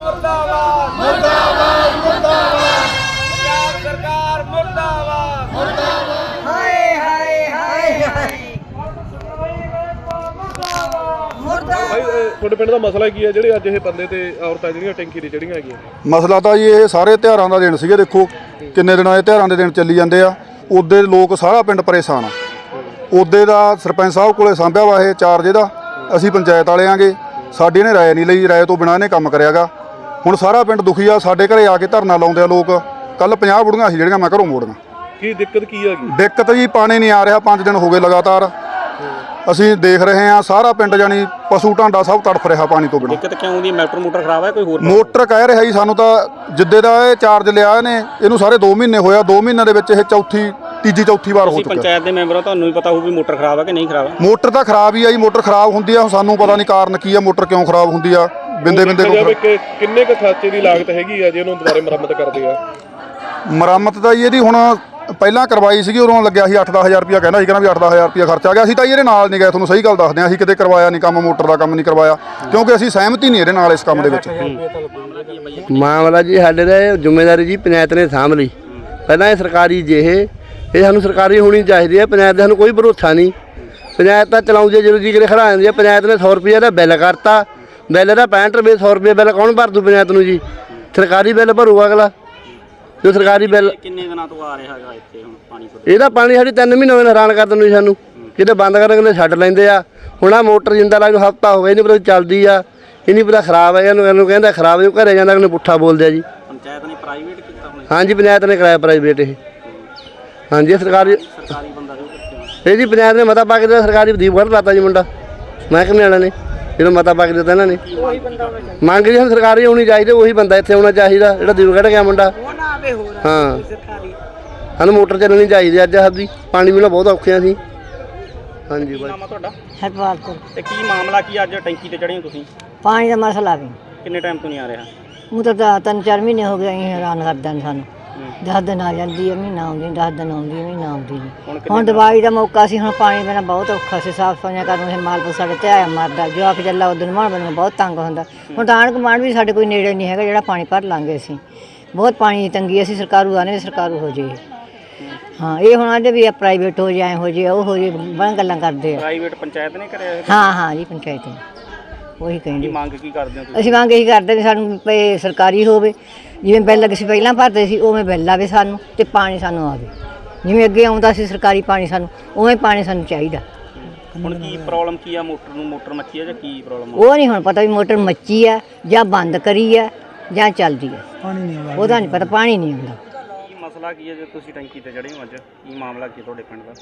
ਮੁਰਦਾਬਾਦ। ਮੁਰਦਾਬਾਦ ਮੁਰਦਾਬਾਦ। ਪੰਜਾਬ ਸਰਕਾਰ ਮੁਰਦਾਬਾਦ। ਹਾਏ ਹਾਏ ਹਾਏ ਹਾਏ ਭਾਈ ਇਹ ਤੁਹਾਡੇ ਪਿੰਡ ਦਾ ਮਸਲਾ ਕੀ ਹੈ? ਜਿਹੜੇ ਅੱਜ ਇਹ ਬੰਦੇ ਤੇ ਔਰਤਾਂ ਜਿਹੜੀਆਂ ਟੈਂਕੀ ਤੇ ਚੜੀਆਂ ਹੈਗੀਆਂ। ਮਸਲਾ ਤਾਂ ਜੀ ਇਹ ਸਾਰੇ ਤਿਉਹਾਰਾਂ ਦਾ ਦਿਨ ਸੀਗੇ ਦੇਖੋ। ਕਿੰਨੇ ਦਿਨਾਂ ਦੇ ਤਿਉਹਾਰਾਂ ਦੇ ਦਿਨ ਚੱਲੀ ਜਾਂਦੇ ਆ। ਉਦੇ ਲੋਕ ਸਾਰਾ ਪਿੰਡ ਪਰੇਸ਼ਾਨ ਆ। ਉਦੇ ਦਾ ਸਰਪੰਚ ਸਾਹਿਬ ਕੋਲੇ ਸਾਂਭਿਆ ਵਾ ਇਹ ਚਾਰਜ ਇਹਦਾ ਅਸੀਂ ਪੰਚਾਇਤ ਵਾਲੇ ਆਂਗੇ। ਸਾਡੀ ਨੇ ਰਾਏ ਨਹੀਂ ਲਈ ਰਾਏ ਤੋਂ ਬਿਨਾਂ ਇਹਨੇ ਕੰਮ ਕਰਿਆਗਾ। ਹੁਣ ਸਾਰਾ ਪਿੰਡ ਦੁਖੀ ਆ ਸਾਡੇ ਘਰੇ ਆ ਕੇ ਧਰਨਾ ਲਾਉਂਦੇ ਆ ਲੋਕ। ਕੱਲ 50 ਬੁੜੀਆਂ ਸੀ ਜਿਹੜੀਆਂ ਮੈਂ ਘਰੋਂ ਮੋੜੀਆਂ। ਕੀ ਦਿੱਕਤ ਕੀ ਹੈਗੀ ਦਿੱਕਤ ਜੀ ਪਾਣੀ ਨਹੀਂ ਆ ਰਿਹਾ 5 ਦਿਨ ਹੋ ਗਏ ਲਗਾਤਾਰ। ਅਸੀਂ ਦੇਖ ਰਹੇ ਹਾਂ ਸਾਰਾ ਪਿੰਡ ਜਾਨੀ ਪਸ਼ੂ ਢਾਂਡਾ ਸਭ ਤੜਫ ਰਿਹਾ ਪਾਣੀ ਤੋਂ ਬਿਨਾਂ। ਦਿੱਕਤ ਕਿਉਂ ਦੀ ਮੋਟਰ ਮੋਟਰ ਖਰਾਬ ਹੈ ਕੋਈ ਹੋਰ ਮੋਟਰ ਕਹਿ ਰਿਹਾ ਜੀ ਸਾਨੂੰ ਤਾਂ ਜਿੱਦੇ ਦਾ ਇਹ ਚਾਰਜ ਲਿਆ ਇਹਨੇ ਇਹਨੂੰ ਸਾਰੇ 2 ਮਹੀਨੇ ਹੋਇਆ 2 ਮਹੀਨਿਆਂ ਦੇ ਵਿੱਚ ਇਹ ਚੌਥੀ ਤੀਜੀ ਚੌਥੀ ਵਾਰ ਹੋ ਚੁੱਕਾ ਪੰਚਾਇਤ ਦੇ ਮੈਂਬਰ ਹੋ ਤੁਹਾਨੂੰ ਵੀ ਪਤਾ ਹੋਊ ਵੀ ਮੋਟਰ ਖਰਾਬ ਹੈ ਕਿ ਨਹੀਂ ਖਰਾਬ ਹੈ ਮੋਟਰ ਤਾਂ ਖਰਾਬ ਹੀ ਆ ਜੀ ਮੋਟਰ ਖਰਾਬ ਹੁੰਦੀ ਆ ਸਾਨੂੰ ਪਤਾ ਨਹੀਂ ਕਾਰਨ ਕੀ ਆ ਮੋਟਰ ਕਿਉਂ ਖਰਾਬ ਹੁੰਦੀ ਆ। ਬਿੰਦੇ ਬਿੰਦੇ ਦੇਖਿਆ ਜਾਵੇ ਨੂੰ ਕਿ ਕਿੰਨੇ ਕੁ ਖਰਚੇ ਦੀ ਲਾਗਤ ਹੈਗੀ ਆ ਜੇ ਉਹਨੂੰ ਦੁਬਾਰੇ ਮੁਰੰਮਤ ਕਰਦੇ ਆ? ਮੁਰੰਮਤ ਦਾ ਜੀ ਇਹਦੀ ਹੁਣ ਪਹਿਲਾਂ ਕਰਵਾਈ ਸੀਗੀ ਉਦੋਂ ਲੱਗਿਆ ਸੀ 8-10000 ਰੁਪਇਆ ਕਹਿੰਦਾ ਸੀ ਕਹਿੰਦਾ ਵੀ 8-10000 ਰੁਪਇਆ ਖਰਚਾ ਆ ਗਿਆ। ਅਸੀਂ ਤਾਂ ਜੀ ਇਹਦੇ ਨਾਲ ਨਹੀਂ ਗਏ ਤੁਹਾਨੂੰ ਸਹੀ ਗੱਲ ਦੱਸਦੇ ਆ ਅਸੀਂ ਕਿਤੇ ਕਰਵਾਇਆ ਨਹੀਂ ਕੰਮ ਮੋਟਰ ਦਾ ਕੰਮ ਨਹੀਂ ਕਰਵਾਇਆ ਕਿਉਂਕਿ ਅਸੀਂ ਸਹਿਮਤ ਹੀ ਨਹੀਂ ਇਹਦੇ ਨਾਲ ਇਸ ਕੰਮ ਦੇ ਵਿੱਚ। ਮਾਮਲਾ ਜੀ ਸਾਡੇ ਦਾ ਇਹ ਜ਼ਿੰਮੇਵਾਰੀ ਜੀ ਪੰਚਾਇਤ ਨੇ ਸਾਂਭ ਲਈ। ਪਹਿਲਾਂ ਇਹ ਸਰਕਾਰੀ ਜੇ ਇਹ ਇਹ ਸਾਨੂੰ ਸਰਕਾਰੀ ਹੋਣੀ ਚਾਹੀਦੀ ਹੈ ਪੰਚਾਇਤ ਦਾ ਸਾਨੂੰ ਕੋਈ ਭਰੋਸਾ ਨਹੀਂ। ਪੰਚਾਇਤ ਤਾਂ ਚਲਾਉਂਦੀ ਹੈ ਜਦੋਂ ਜੀ ਕਰੇ ਖੜਾ ਜਾਂਦੀ ਹੈ ਪੰਚਾਇਤ ਨੇ 100 ਰੁਪਏ ਦਾ ਬਿੱਲ ਕਰਤਾ। ਬਿੱਲ ਦਾ 65 ਰੁਪਏ 100 ਰੁਪਏ ਬਿੱਲ ਕੌਣ ਭਰ ਦੂ ਪੰਚਾਇਤ ਨੂੰ ਜੀ? ਸਰਕਾਰੀ ਬਿੱਲ ਭਰੂਗਾ ਅਗਲਾ। ਜੋ ਸਰਕਾਰੀ ਬਿੱਲ ਕਿੰਨੇ ਦਿਨਾਂ ਤੋਂ ਆ ਰਿਹਾ ਹੈਗਾ ਇੱਥੇ ਹੁਣ ਪਾਣੀ ਤੁਹਾਡੇ ਇਹਦਾ ਪਾਣੀ ਸਾਡੀ 3 ਮਹੀਨੇ ਹੋਏ ਨੇ ਹੈਰਾਨ ਕਰ ਦਿੰਦੇ ਸਾਨੂੰ। ਕਿਤੇ ਬੰਦ ਕਰਨ ਨੇ ਛੱਡ ਲੈਂਦੇ ਆ। ਹੁਣ ਆ ਮੋਟਰ ਜਿੰਦਾ ਲਾ ਨੂੰ ਹਫਤਾ ਹੋ ਗਿਆ ਨਹੀਂ ਪਤਾ ਚੱਲਦੀ ਆ। ਇਹ ਨਹੀਂ ਪਤਾ ਖਰਾਬ ਹੈ ਇਹਨੂੰ ਇਹਨੂੰ ਕਹਿੰਦਾ ਖਰਾਬ ਹੈ ਘਰੇ ਜਾਂਦਾ ਇਹਨੂੰ ਪੁੱਠਾ ਬੋਲਦੇ ਆ ਜੀ। ਪੰਚਾਇਤ ਨੇ ਪ੍ਰਾਈਵੇਟ ਕੀਤਾ ਹੁਣ ਹਾਂਜੀ ਪੰਚਾਇਤ ਨੇ ਕਰਾਇਆ ਪ੍ਰਾਈਵੇਟ ਇਹ। ਹਾਂਜੀ ਇਹ ਸਰਕਾਰੀ ਸਰਕਾਰੀ ਬੰਦਾ ਜੋ ਕਿੱਥੇ ਇਹ ਜੀ ਪੰਚਾਇਤ ਨੇ ਮਤਾ ਪਾ ਕੇ ਦਿੱਤਾ ਸਰਕਾਰੀ ਵਦੀਪ ਵੜ ਲਾਤਾ ਜੀ ਮੁੰਡਾ। ਮਹਿਕਮੇ ਵਾਲਿਆਂ ਨੇ। ਜਦੋਂ ਮਤਾ ਪਾ ਕੇ ਦਿੱਤਾ ਇਹਨਾਂ ਨੇ। ਮੰਗ ਜੀ ਹੁਣ ਸਰਕਾਰੀ ਹੋਣੀ ਚਾਹੀਦੀ ਉਹੀ ਬੰਦਾ ਇੱਥੇ ਹੋਣਾ ਚਾਹੀਦਾ ਜਿਹੜਾ ਦੀਪ ਕੱਢ ਗਿਆ ਮੁੰਡਾ। ਉਹ ਨਾ ਆਵੇ ਹੋਰ। ਹਾਂ। ਸਰਕਾਰੀ। ਸਾਨੂੰ ਮੋਟਰ ਚੱਲਣੀ ਚਾਹੀਦੀ ਅੱਜ ਸਾਡੀ ਪਾਣੀ ਮਿਲਣਾ ਬਹੁਤ ਔਖੇ ਆ ਸੀ। ਹਾਂਜੀ ਬਾਈ। ਨਾਮ ਆ ਤੁਹਾਡਾ? ਹਰਪਾਲ ਕੋ ਤੇ ਕੀ ਮਾਮਲਾ ਕੀ ਅੱਜ ਟੈਂਕੀ ਤੇ ਚੜੇ ਹੋ ਤੁਸੀਂ? ਪਾਣੀ ਦਾ ਮਸਲਾ ਵੀ। ਕਿੰਨੇ ਟਾਈਮ ਤੋਂ ਨਹੀਂ ਆ ਰਿਹਾ? ਉਹ ਤਾਂ ਤਿੰਨ ਚਾਰ ਮਹੀਨੇ ਹੋ ਗਏ ਅਸੀਂ ਹੈਰਾਨ ਕਰਦਾਂ ਨੂੰ ਸਾਨੂੰ। ਦਸ ਦਿਨ ਆ ਜਾਂਦੀ ਹੈ ਮਹੀਨਾ ਆਉਂਦੀ ਦਸ ਦਿਨ ਆਉਂਦੀ ਹੈ ਮਹੀਨਾ ਆਉਂਦੀ ਨਹੀਂ ਹੁਣ ਦਵਾਈ ਦਾ ਮੌਕਾ ਸੀ ਹੁਣ ਪਾਣੀ ਬਿਨਾ ਬਹੁਤ ਔਖਾ ਸੀ ਸਾਫ਼ ਸਫਾਈਆਂ ਕਰਨ ਨੂੰ ਮਾਲਪੁਰ ਸਾਡੇ ਤੇ ਆਇਆ ਮਰਦਾ ਜੋ ਆਖ ਜੱਲਾ ਉਦੋਂ ਮਾਣ ਬਣ ਬਹੁਤ ਤੰਗ ਹੁੰਦਾ। ਹੁਣ ਤਾਂ ਆਣ ਕਮਾਂਡ ਵੀ ਸਾਡੇ ਕੋਈ ਨੇੜੇ ਨਹੀਂ ਹੈਗਾ ਜਿਹੜਾ ਪਾਣੀ ਭਰ ਲਾਂਗੇ ਅਸੀਂ। ਬਹੁਤ ਪਾਣੀ ਦੀ ਤੰਗੀ ਅਸੀਂ ਸਰਕਾਰੂ ਆਨੇ ਸਰਕਾਰੂ ਹੋ ਜੇ ਹਾਂ ਇਹ ਹੁਣ ਆਂਦੇ ਵੀ ਪ੍ਰਾਈਵੇਟ ਹੋ ਜਾਏ ਹੋ ਜੇ ਉਹ ਹੋ ਜੇ ਬਣ ਗੱਲਾਂ ਕਰਦੇ ਆ। ਪ੍ਰਾਈਵੇਟ ਪੰਚਾਇਤ ਨੇ ਕਰਿਆ ਇਹ? ਹਾਂ ਹਾਂ ਜੀ ਪੰਚਾਇਤ ਨੇ। ਉਹੀ ਕੀ ਕਹਿੰਦੇ ਮੰਗ ਕੀ ਕਰਦੇ ਹੋ ਤੁਸੀਂ? ਅਸੀਂ ਮੰਗ ਇਹੀ ਕਰਦੇ ਵੀ ਸਾਨੂੰ ਪਏ ਸਰਕਾਰੀ ਹੋਵੇ। ਜਿਵੇਂ ਬਿੱਲ ਅਸੀਂ ਪਹਿਲਾਂ ਭਰਦੇ ਸੀ ਉਵੇਂ ਬਿੱਲ ਆਵੇ ਸਾਨੂੰ ਤੇ ਪਾਣੀ ਸਾਨੂੰ ਆਵੇ। ਜਿਵੇਂ ਅੱਗੇ ਆਉਂਦਾ ਸੀ ਸਰਕਾਰੀ ਪਾਣੀ ਸਾਨੂੰ ਉਵੇਂ ਪਾਣੀ ਸਾਨੂੰ ਚਾਹੀਦਾ। ਹੁਣ ਕੀ ਪ੍ਰੋਬਲਮ ਕੀ ਆ? ਮੋਟਰ ਨੂੰ ਮੋਟਰ ਮੱਚੀ ਹੈ ਜਾਂ ਕੀ ਪ੍ਰੋਬਲਮ ਆ? ਉਹ ਨਹੀਂ ਹੁਣ ਪਤਾ ਵੀ ਮੋਟਰ ਮੱਚੀ ਆ ਜਾਂ ਬੰਦ ਕਰੀ ਆ ਜਾਂ ਚੱਲਦੀ ਆ। ਪਾਣੀ ਨਹੀਂ ਆਉਂਦਾ। ਉਹਦਾ ਨਹੀਂ ਪਤਾ ਪਾਣੀ ਨਹੀਂ ਆਉਂਦਾ। ਕੀ ਮਸਲਾ ਕੀ ਹੈ ਜੇ ਤੁਸੀਂ ਟੈਂਕੀ ਤੇ ਚੜੇ ਹੋ ਅੱਜ? ਕੀ ਮਾਮਲਾ ਕੀ ਹੈ ਤੁਹਾਡੇ ਪਿੰਡ ਦਾ?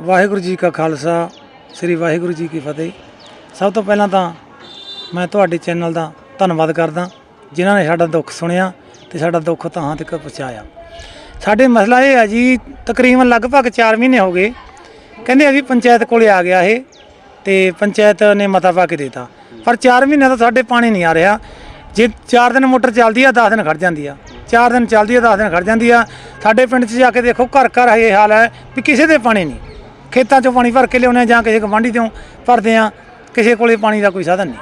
ਵਾਹਿਗੁਰੂ ਜੀ ਕਾ ਖਾਲਸਾ ਸ੍ਰੀ ਵਾਹਿਗੁਰੂ ਜੀ ਕੀ ਫਤਿਹ। ਸਭ ਤੋਂ ਪਹਿਲਾਂ ਤਾਂ ਮੈਂ ਤੁਹਾਡੇ ਚੈਨਲ ਦਾ ਧੰਨਵਾਦ ਕਰਦਾ, ਜਿਨ੍ਹਾਂ ਨੇ ਸਾਡਾ ਦੁੱਖ ਸੁਣਿਆ ਤੇ ਸਾਡਾ ਦੁੱਖ ਤਾਂ ਤੱਕ ਪਹੁੰਚਾਇਆ। ਸਾਡੇ ਮਸਲਾ ਇਹ ਹੈ ਜੀ, ਤਕਰੀਬਨ ਲਗਭਗ 4 ਮਹੀਨੇ ਹੋ ਗਏ। ਕਹਿੰਦੇ ਅਸੀਂ ਪੰਚਾਇਤ ਕੋਲੇ ਆ ਗਿਆ ਇਹ ਤੇ ਪੰਚਾਇਤ ਨੇ ਮਤਾ ਪਾ ਕੇ ਦਿੱਤਾ। ਪਰ 4 ਮਹੀਨੇ ਤੋਂ ਸਾਡੇ ਪਾਣੀ ਨਹੀਂ ਆ ਰਿਹਾ। ਜੇ 4 ਦਿਨ ਮੋਟਰ ਚੱਲਦੀ ਆ 10 ਦਿਨ ਖੜ ਜਾਂਦੀ ਆ। 4 ਦਿਨ ਚੱਲਦੀ ਆ 10 ਦਿਨ ਖੜ ਜਾਂਦੀ ਆ। ਸਾਡੇ ਪਿੰਡ 'ਚ ਜਾ ਕੇ ਦੇਖੋ, ਘਰ ਘਰ ਇਹ ਹਾਲ ਹੈ ਵੀ ਕਿਸੇ ਦੇ ਪਾਣੀ ਨਹੀਂ। ਖੇਤਾਂ 'ਚੋਂ ਪਾਣੀ ਭਰ ਕੇ ਲਿਆਉਂਦੇ ਜਾਂ ਕਿਸੇ ਗਵਾਂਢੀ ਤੋਂ ਭਰਦੇ ਆ। ਕਿਸੇ ਕੋਲੇ ਪਾਣੀ ਦਾ ਕੋਈ ਸਾਧਨ ਨਹੀਂ।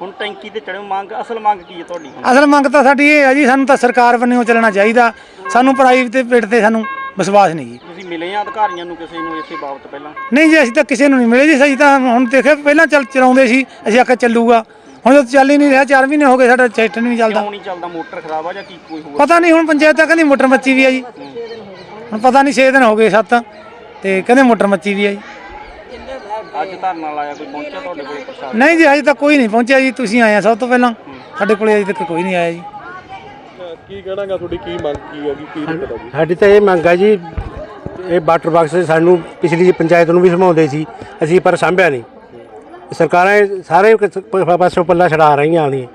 ਹੁਣ ਟੈਂਕੀ ਤੇ ਚੜੇ ਹੋ ਮੰਗ ਅਸਲ ਮੰਗ ਕੀ ਹੈ ਤੁਹਾਡੀ ਹੁਣ? ਅਸਲ ਮੰਗ ਤਾਂ ਸਾਡੀ ਇਹ ਹੈ ਜੀ ਸਾਨੂੰ ਤਾਂ ਸਰਕਾਰ ਵੱਲੋਂ ਚੱਲਣਾ ਚਾਹੀਦਾ। ਸਾਨੂੰ ਪ੍ਰਾਈਵੇਟ ਤੇ ਸਾਨੂੰ ਵਿਸ਼ਵਾਸ ਨਹੀਂ ਜੀ। ਤੁਸੀਂ ਮਿਲੇ ਆ ਅਧਿਕਾਰੀਆਂ ਨੂੰ ਕਿਸੇ ਨੂੰ ਇਸੇ ਬਾਬਤ ਪਹਿਲਾਂ? ਨਹੀਂ ਜੀ ਅਸੀਂ ਤਾਂ ਕਿਸੇ ਨੂੰ ਨਹੀਂ ਮਿਲੇ ਜੀ ਅਸੀਂ ਤਾਂ ਹੁਣ ਦੇਖਿਆ ਪਹਿਲਾਂ ਚੱਲ ਚਲਾਉਂਦੇ ਸੀ ਅਸੀਂ ਆਖਿਆ ਚੱਲੂਗਾ। ਹੁਣ ਜਦੋਂ ਚੱਲ ਹੀ ਨਹੀਂ ਰਿਹਾ 4 ਮਹੀਨੇ ਹੋ ਗਏ ਸਾਡਾ ਚੈਟਰ ਨਹੀਂ ਚੱਲਦਾ। ਕਿਉਂ ਨਹੀਂ ਚੱਲਦਾ? ਮੋਟਰ ਖਰਾਬ ਆ ਜਾਂ ਕੀ ਕੋਈ ਹੋਰ? ਪਤਾ ਨਹੀਂ ਹੁਣ ਪੰਚਾਇਤ ਤਾਂ ਕਹਿੰਦੀ ਮੋਟਰ ਮੱਚੀ ਵੀ ਆ ਜੀ। ਹੁਣ ਪਤਾ ਨਹੀਂ 6 ਦਿਨ ਹੋ ਗਏ ਸੱਤ ਤੇ ਕਹਿੰਦੇ ਮੋਟਰ ਮੱਚੀ ਵੀ ਆ ਜੀ। ਅੱਜ ਧਰਨਾ ਲਾਇਆ ਕੋਈ ਪਹੁੰਚਿਆ ਤੁਹਾਡੇ ਕੋਲ ਪ੍ਰਸ਼ਾਸਨ? ਨਹੀਂ ਜੀ ਅਜੇ ਤੱਕ ਕੋਈ ਨਹੀਂ ਪਹੁੰਚਿਆ ਜੀ ਤੁਸੀਂ ਆਏ ਆ ਸਭ ਤੋਂ ਪਹਿਲਾਂ। ਸਾਡੇ ਕੋਲੇ ਅਜੇ ਤੱਕ ਕੋਈ ਨਹੀਂ ਆਇਆ ਜੀ। ਕੀ ਕਹਿਣਾਗਾ ਤੁਹਾਡੀ ਕੀ ਮੰਗ ਕੀ ਹੈਗੀ ਕੀ ਦਿੱਕਤ ਹੈਗੀ ਸਾਡੀ ਤਾਂ ਇਹ ਮੰਗ ਹੈ ਜੀ ਇਹ ਵਾਟਰ ਬਾਕਸ ਸਾਨੂੰ ਪਿਛਲੀ ਜੀ ਪੰਚਾਇਤ ਨੂੰ ਵੀ ਸਮਾਉਂਦੇ ਸੀ ਅਸੀਂ ਪਰ ਸਾਂਭਿਆ ਨਹੀਂ। ਸਰਕਾਰਾਂ ਇਹ ਸਾਰੇ ਪ- ਪਾਸੋਂ ਪੱਲਾ ਛਡਾ ਰਹੀਆਂ ਨੇ।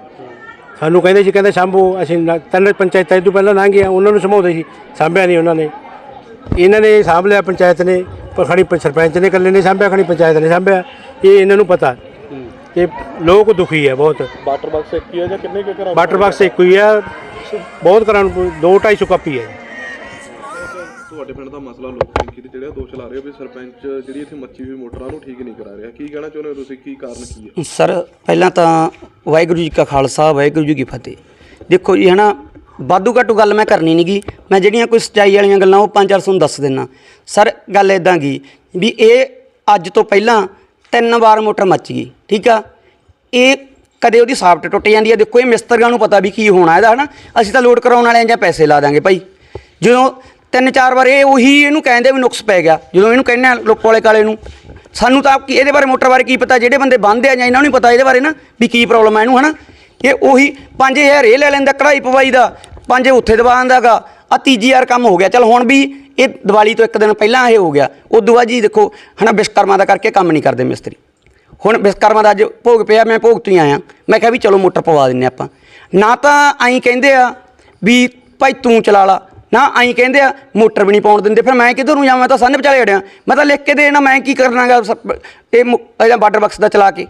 ਸਾਨੂੰ ਕਹਿੰਦੇ ਸੀ ਕਹਿੰਦੇ ਸਾਂਭੋ ਅਸੀਂ ਨਾ- ਤਿੰਨ ਪੰਚਾਇਤਾਂ ਇਹ ਤੋਂ ਪਹਿਲਾਂ ਲੰਘ ਗਈਆਂ ਉਹਨਾਂ ਨੂੰ ਸਮਾਉਂਦੇ ਸੀ ਸਾਂਭਿਆ ਨਹੀਂ ਉਹਨਾਂ ਨੇ। ਇਹਨਾਂ ਨੇ ਸਾਂਭ ਲਿਆ ਪੰਚਾਇਤ ਨੇ ਪਰ ਖੜੀ ਸਰਪੰਚ ਨੇ ਇਕੱਲੇ ਨੇ ਸਾਂਭਿਆ ਖੜੀ ਪੰਚਾਇਤ ਨੇ ਸਾਂਭਿਆ। ਇਹ ਇਹਨਾਂ ਨੂੰ ਪਤਾ ਇਹ ਲੋਕ ਦੁਖੀ ਹੈ ਬਹੁਤ। ਵਾਟਰ ਬਾਕਸ ਇੱਕ ਹੀ ਹੈ ਜਾਂ ਕਿੰਨੇ ਕੁ ਘਰਾਂ ਵਾਟਰ ਬਾਕਸ ਇੱਕੋ ਹੀ ਹੈ। ਬਹੁਤ ਘਰਾਂ ਨੂੰ ਦੋ ਢਾਈ ਸੌ ਕਾਪੀ ਹੈ। ਤੁਹਾਡੇ ਪਿੰਡ ਦਾ ਮਸਲਾ ਲੋਕ ਟੈਂਕੀ ਤੇ ਜਿਹੜਾ ਦੋਸ਼ ਲਾ ਰਹੇ ਹੋ ਵੀ ਸਰਪੰਚ ਜਿਹੜੀ ਇੱਥੇ ਮੱਚੀ ਹੋਈ ਮੋਟਰਾਂ ਨੂੰ ਠੀਕ ਨਹੀਂ ਕਰਾ ਰਿਹਾ। ਕੀ ਕਹਿਣਾ ਚਾਹੁੰਦੇ ਹੋ ਤੁਸੀਂ? ਕੀ ਕਾਰਨ ਕੀ ਹੈ? ਸਰ ਪਹਿਲਾਂ ਤਾਂ ਵਾਹਿਗੁਰੂ ਜੀ ਕਾ ਖਾਲਸਾ ਵਾਹਿਗੁਰੂ ਜੀ ਕੀ ਫਤਿਹ। ਦੇਖੋ ਜੀ ਹਨਾ ਵਾਧੂ ਘਾਟੂ ਗੱਲ ਮੈਂ ਕਰਨੀ ਨਹੀਂਗੀ ਮੈਂ ਜਿਹੜੀਆਂ ਕੋਈ ਸਚਾਈ ਵਾਲੀਆਂ ਗੱਲਾਂ, ਉਹ ਪੰਜ ਚਾਰ ਤੁਹਾਨੂੰ ਦੱਸ ਦਿੰਨਾ। ਸਰ, ਗੱਲ ਇਦਾਂ ਗੀ ਵੀ ਇਹ ਅੱਜ ਤੋਂ ਪਹਿਲਾਂ ਤਿੰਨ ਵਾਰ ਮੋਟਰ ਮੱਚ ਗਈ, ਠੀਕ ਆ? ਇਹ ਕਦੇ ਉਹਦੀ ਸਾਫਟ ਟੁੱਟ ਜਾਂਦੀ ਹੈ ਦੇਖੋ, ਇਹ ਮਿਸਤਰੀਆਂ ਨੂੰ ਪਤਾ ਵੀ ਕੀ ਹੋਣਾ ਇਹਦਾ, ਹਨਾ? ਅਸੀਂ ਤਾਂ ਲੋਡ ਕਰਾਉਣ ਵਾਲਿਆਂ ਜਾਂ ਪੈਸੇ ਲਾ ਦਾਂਗੇ ਭਾਈ। ਜਦੋਂ ਤਿੰਨ ਚਾਰ ਵਾਰ ਇਹ ਉਹੀ ਇਹਨੂੰ ਕਹਿੰਦੇ ਵੀ ਨੁਕਸ ਪੈ ਗਿਆ, ਜਦੋਂ ਇਹਨੂੰ ਕਹਿੰਦੇ ਆ ਲੋਕ ਵਾਲੇ ਕਾਲੇ ਨੂੰ। ਸਾਨੂੰ ਤਾਂ ਕੀ ਇਹਦੇ ਬਾਰੇ ਮੋਟਰ ਬਾਰੇ ਕੀ ਪਤਾ? ਜਿਹੜੇ ਬੰਦੇ ਬੰਦੇ ਆ ਜਾਂ ਇਹਨਾਂ ਨੂੰ ਪਤਾ ਇਹਦੇ ਬਾਰੇ ਨਾ ਵੀ ਕੀ ਪ੍ਰੋਬਲਮ ਆ ਇਹਨੂੰ, ਹਨਾ? ਇਹ ਉਹੀ 5000 ਇਹ ਲੈ ਲੈਂਦਾ ਕਢਾਈ ਪਵਾਈ ਦਾ। ਪੰਜ ਉੱਥੇ ਦਵਾ ਆਂਦਾਗਾ ਆ ਤੀਜੀ ਵਾਰ ਕੰਮ ਹੋ ਗਿਆ। ਚਲ ਹੁਣ ਵੀ ਇਹ ਦੀਵਾਲੀ ਤੋਂ ਇੱਕ ਦਿਨ ਪਹਿਲਾਂ ਇਹ ਹੋ ਗਿਆ। ਉਦੋਂ ਬਾਅਦ ਜੀ ਦੇਖੋ ਹਨਾ ਵਿਸ਼ਕਰਮਾ ਦਾ ਕਰਕੇ ਕੰਮ ਨਹੀਂ ਕਰਦੇ ਮਿਸਤਰੀ। ਹੁਣ ਵਿਸ਼ਕਰਮਾ ਦਾ ਅੱਜ ਭੋਗ ਪਿਆ ਮੈਂ ਭੋਗ ਤੋਂ ਹੀ ਆਇਆ ਮੈਂ ਕਿਹਾ ਵੀ ਚਲੋ ਮੋਟਰ ਪਵਾ ਦਿੰਨੇ ਆਪਾਂ। ਨਾ ਤਾਂ ਐਂ ਕਹਿੰਦੇ ਆ ਵੀ ਭਾਈ ਤੂੰ ਚਲਾ ਲਾ। ਨਾ ਐਂ ਕਹਿੰਦੇ ਆ ਮੋਟਰ ਵੀ ਨਹੀਂ ਪਾਉਣ ਦਿੰਦੇ। ਫਿਰ ਮੈਂ ਕਿੱਧਰ ਨੂੰ ਜਾਵਾਂ? ਮੈਂ ਤਾਂ ਸੰਨ ਵਿਚਾਲੇ ਅੜਿਆ ਮੈਂ ਤਾਂ ਲਿਖ ਕੇ ਦੇਣਾ ਮੈਂ ਕੀ ਕਰਨਾਗਾ ਇਹ ਇਹਦਾ ਬਾਰਡਰ ਬਕਸ ਦਾ ਚਲਾ ਕੇ।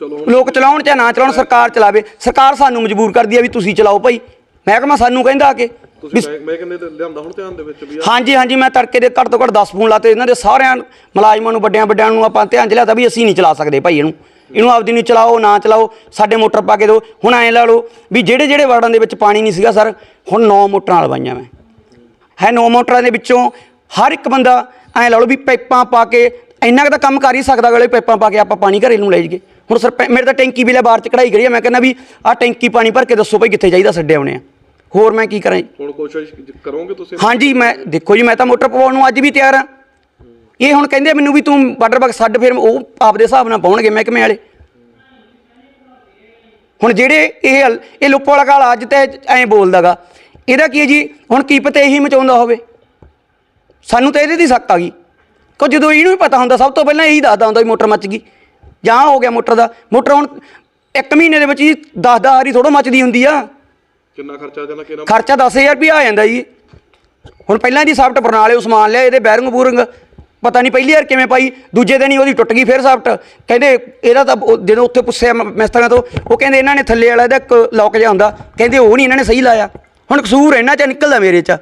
ਚਲੋ ਲੋਕ ਚਲਾਉਣ ਚਾਹੇ ਨਾ ਚਲਾਉਣ ਸਰਕਾਰ ਚਲਾਵੇ। ਸਰਕਾਰ ਸਾਨੂੰ ਮਜਬੂਰ ਕਰਦੀ ਆ ਵੀ ਤੁਸੀਂ ਚਲਾਓ ਭਾਈ। ਮੈਂ ਕਿਹਾ ਸਾਨੂੰ ਕਹਿੰਦਾ ਆ ਕੇ ਤੁਸੀਂ ਮੈਂ ਮੈਂ ਕਹਿੰਦੇ ਲਿਆਂਦਾ ਹੁਣ ਧਿਆਨ ਦੇ ਵਿੱਚ ਵੀ ਆ। ਹਾਂਜੀ ਹਾਂਜੀ ਮੈਂ ਤੜਕੇ ਦੇ ਘੱਟ ਤੋਂ ਘੱਟ 10 ਫੋਨ ਲਾਤੇ ਇਹਨਾਂ ਦੇ ਸਾਰਿਆਂ ਮੁਲਾਜ਼ਮਾਂ ਨੂੰ ਵੱਡਿਆਂ ਵੱਡਿਆਂ ਨੂੰ ਆਪਾਂ ਧਿਆਨ ਚ ਲਿਆਤਾ ਵੀ ਅਸੀਂ ਨਹੀਂ ਚਲਾ ਸਕਦੇ ਭਾਈ ਇਹਨੂੰ। ਇਹਨੂੰ ਆਪਦੀ ਨੂੰ ਚਲਾਓ ਨਾ ਚਲਾਓ ਸਾਡੇ ਮੋਟਰ ਪਾ ਕੇ ਦਿਓ। ਹੁਣ ਐਂ ਲਾ ਲਓ ਵੀ ਜਿਹੜੇ ਜਿਹੜੇ ਵਾਰਡਾਂ ਦੇ ਵਿੱਚ ਪਾਣੀ ਨਹੀਂ ਸੀਗਾ ਸਰ ਹੁਣ 9 ਮੋਟਰਾਂ ਲਵਾਈਆਂ ਮੈਂ। ਹੈ 9 ਮੋਟਰਾਂ ਦੇ ਵਿੱਚੋਂ ਹਰ ਇੱਕ ਬੰਦਾ ਐਂ ਲਾ ਲਓ ਵੀ ਪਾਈਪਾਂ ਪਾ ਕੇ ਇੰਨਾ ਕੁ ਤਾਂ ਕੰਮ ਕਰ ਹੀ ਸਕਦਾ ਵੇਲੇ ਪਾਈਪਾਂ ਪਾ ਕੇ ਆਪਾਂ ਪਾਣੀ ਘਰੇ ਨੂੰ ਲੈ ਜਾਈਏ। ਹੁਣ ਸਰ ਮੇਰੇ ਤਾਂ ਟੈਂਕੀ ਵੀ ਲੈ ਬਾਹਰ ਚ ਕਢਾਈ ਕਰੀ ਆ ਮੈਂ ਕਹਿੰਦਾ ਵੀ ਆਹ ਟੈਂਕੀ ਪਾਣੀ ਭਰ ਕੇ ਦੱਸੋ ਭਾਈ ਕਿੱਥੇ ਚਾਹੀਦਾ ਛੱਡੇ ਆਉਣੇ ਆ। ਹੋਰ ਮੈਂ ਕੀ ਕਰਾਂ? ਜੀ ਹੁਣ ਕੋਸ਼ਿਸ਼ ਕਰੋਗੇ ਤੁਸੀਂ? ਹਾਂਜੀ ਮੈਂ ਦੇਖੋ ਜੀ ਮੈਂ ਤਾਂ ਮੋਟਰ ਪਵਾਉਣ ਨੂੰ ਅੱਜ ਵੀ ਤਿਆਰ ਆ ਇਹ ਹੁਣ ਕਹਿੰਦੇ ਮੈਨੂੰ ਵੀ ਤੂੰ ਵਾਟਰ ਬਕਸ ਛੱਡ ਫਿਰ ਉਹ ਆਪਦੇ ਹਿਸਾਬ ਨਾਲ ਪਾਉਣਗੇ ਮਹਿਕਮੇ ਵਾਲੇ। ਹੁਣ ਜਿਹੜੇ ਇਹ ਇਹ ਲੁੱਪੋ ਵਾਲਾ ਕਾਲ ਅੱਜ ਤੇ ਐਂ ਬੋਲਦਾਗਾ। ਇਹਦਾ ਕੀ ਹੈ ਜੀ? ਹੁਣ ਕੀ ਪਤਾ ਇਹੀ ਮਚਾਉਂਦਾ ਹੋਵੇ? ਸਾਨੂੰ ਤਾਂ ਇਹਦੇ ਦੀ ਸ਼ੱਕ ਆ ਗਈ। ਕੋ ਜਦੋਂ ਇਹਨੂੰ ਵੀ ਪਤਾ ਹੁੰਦਾ ਸਭ ਤੋਂ ਪਹਿਲਾਂ ਇਹੀ ਦੱਸਦਾ ਹੁੰਦਾ ਵੀ ਮੋਟਰ ਮੱਚ ਗਈ। ਜਾਂ ਹੋ ਗਿਆ ਮੋਟਰ ਦਾ। ਮੋਟਰ ਹੁਣ ਇੱਕ ਮਹੀਨੇ ਦੇ ਵਿੱਚ ਹੀ 10 10 ਵਾਰੀ ਥੋੜਾ ਮੱਚਦੀ ਹੁੰਦੀ ਆ। ਕਿੰਨਾ ਖਰਚਾ ਜਾਣਾ ਕਿੰਨਾ ਖਰਚਾ 10000 ਰੁਪਏ ਆ ਜਾਂਦਾ ਜੀ। ਹੁਣ ਪਹਿਲਾਂ ਦੀ ਸਾਫਟ ਬਰਨਾਲੇ ਉਹ ਸਮਾਨ ਲਿਆ, ਇਹਦੇ ਬੈਰਿੰਗ ਬੂਰਿੰਗ, ਪਤਾ ਨਹੀਂ ਪਹਿਲੀ ਵਾਰ ਕਿਵੇਂ ਪਾਈ, ਦੂਜੇ ਦਿਨ ਹੀ ਉਹਦੀ ਟੁੱਟ ਗਈ ਫਿਰ ਸਾਫਟ ਕਹਿੰਦੇ ਇਹਦਾ ਤਾਂ ਉਹ ਜਦੋਂ ਉੱਥੇ ਪੁੱਛਿਆ ਮ- ਮਿਸਤਰੀਆਂ ਤੋਂ, ਉਹ ਕਹਿੰਦੇ ਇਹਨਾਂ ਨੇ ਥੱਲੇ ਵਾਲਾ ਇਹਦਾ ਇੱਕ ਲੌਕ ਜਿਹਾ ਹੁੰਦਾ, ਕਹਿੰਦੇ ਉਹ ਨਹੀਂ ਇਹਨਾਂ ਨੇ ਸਹੀ ਲਾਇਆ। ਹੁਣ ਕਸੂਰ ਇਹਨਾਂ 'ਚ ਨਿਕਲਦਾ ਮੇਰੇ 'ਚ।